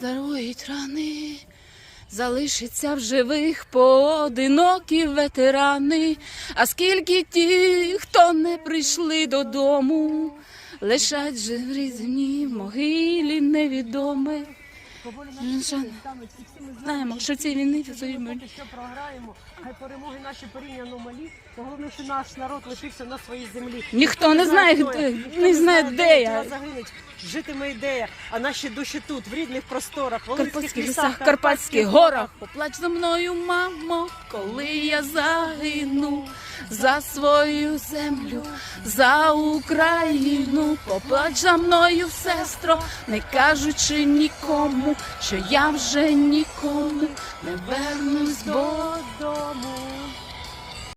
задарують рани. Залишиться в живих поодинокі ветерани. А скільки ті, хто не прийшли додому, лишать же в різні могилі невідоме. Жан, Знаємо, що ці війни що програємо, хай перемоги наші порівняно малі. то Головне, що наш народ лишився на своїй землі. Ніхто не знає, не знає, де я. Загинуть, житиме ідея, а наші душі тут, в рідних просторах, Волинських Карпатських лісах, лісах, Карпатських горах. Поплач за мною, мамо, коли я загину за свою землю, за Україну. Поплач за мною, сестро, не кажучи нікому, що я вже нікому не додому.